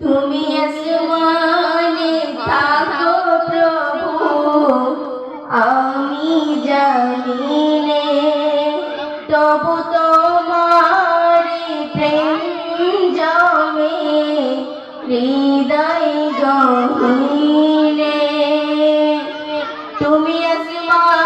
তুমি আসমানে থাকো প্রভু আমি জানিনে তবু তোমার প্রেম জমে হৃদয় গহীনে। তুমি আসমানে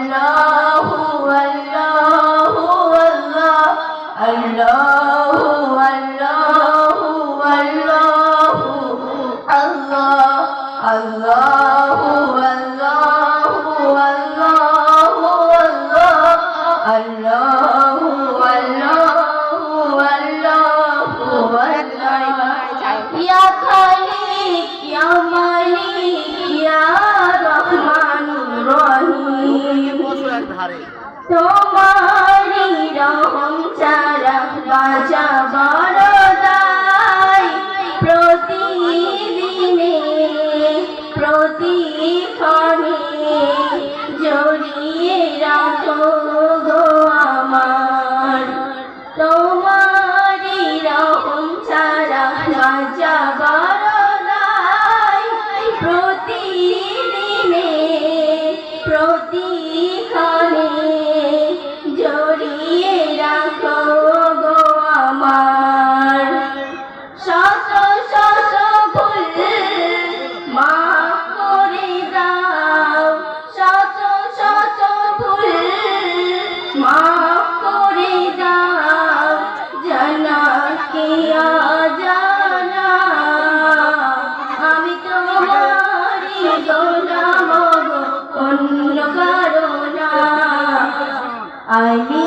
রহিম তোমারি প্রতিক্ষণে জড়িয়ে রাখো গো আমার। শত শত ভুল মাফ করে দাও। শত শত ভুল মাফ করে দাও। জানা কি আমি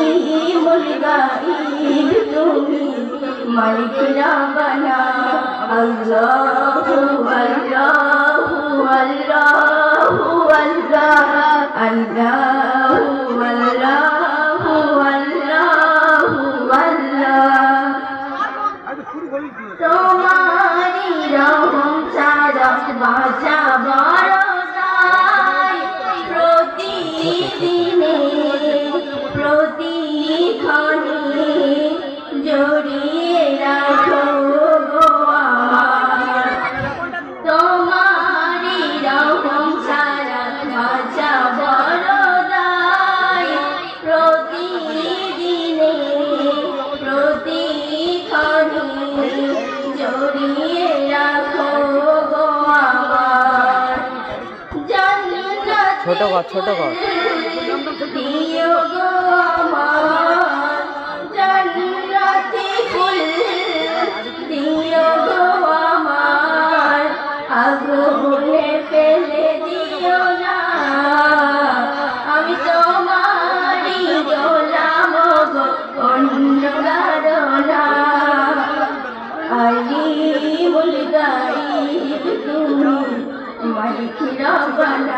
মুলগাইব তুমি মালিক রাবানা আল্লাহু আল্লাহু আল্লাহু আল্লাহ। আল্লাহু আল্লাহু আল্লাহু আল্লাহ। তোমারি রহম ছাড়া বাঁচা ছোট কর ছোট কর। মালিক রব্বানা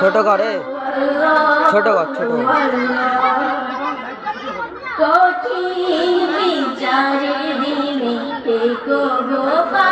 ছোট করে ছোট কর, ছোট কঠিন বিচারে দিনে গো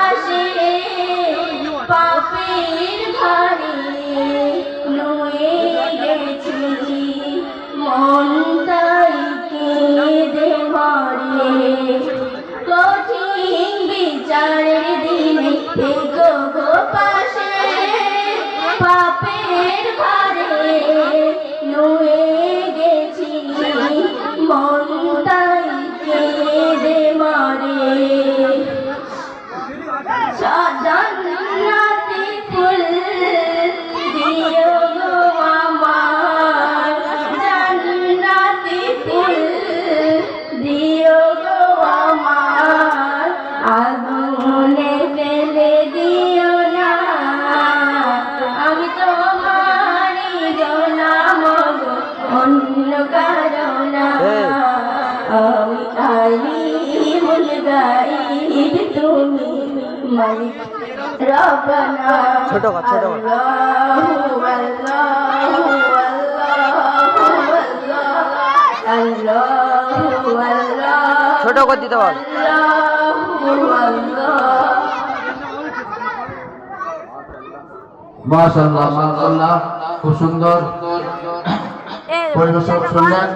কারণা হ্যাঁ। তুমি মালিক ছোট ছোট ছোট করে দিতে বল। মাশাআল্লাহ। খুব সুন্দর। পরিবেশক শুনলেন।